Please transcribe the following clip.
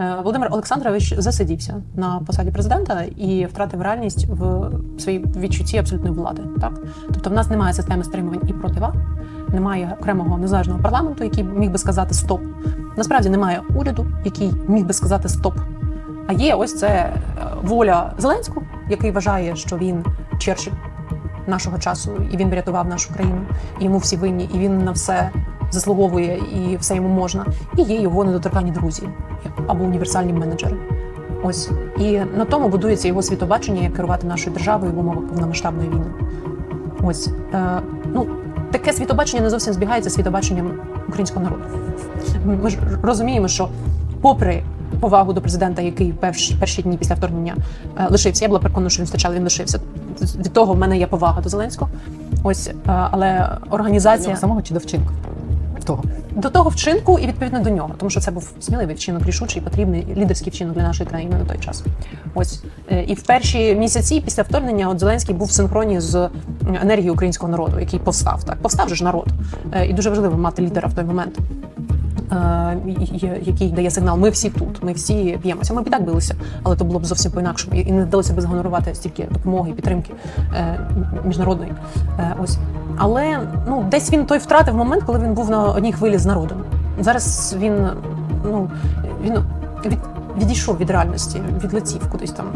Е, Володимир Олександрович засидівся на посаді президента і втратив реальність в своїй відчутті абсолютної влади. Так, тобто, в нас немає системи стримувань і противаг, немає окремого незалежного парламенту, який міг би сказати стоп. Насправді немає уряду, який міг би сказати стоп. А є ось це е, воля Зеленського, який вважає, що він Черчилль нашого часу, і він врятував нашу країну. І йому всі винні, і він на все заслуговує, і все йому можна. І є його недоторканні друзі або універсальні менеджери. Ось і на тому будується його світобачення, як керувати нашою державою в умовах повномасштабної війни. Ось е, ну таке світобачення не зовсім збігається з світобаченням українського народу. Ми ж розуміємо, що попри повагу до президента, який перші, перші дні після вторгнення е, лишився, я була переконана, що він втрачав, він лишився. Від того в мене є повага до Зеленського. Ось, е, але організація самого чи до вчинку? Того. до того вчинку і відповідно до нього, тому що це був сміливий вчинок, рішучий, потрібний лідерський вчинок для нашої країни на той час. Ось Е, і в перші місяці після вторгнення от Зеленський був в синхроні з енергією українського народу, який повстав. Так повстав же ж народ, Е, і дуже важливо мати лідера в той момент. Е, Який дає сигнал, ми всі тут, ми всі б'ємося. Ми б і так билися, але то було б зовсім по-інакшому. І і не вдалося б згонорувати стільки допомоги і підтримки е, міжнародної. Е, ось але ну десь він той втратив момент, коли він був на одній хвилі з народом. Зараз він ну він від, відійшов від реальності, відлетів кудись там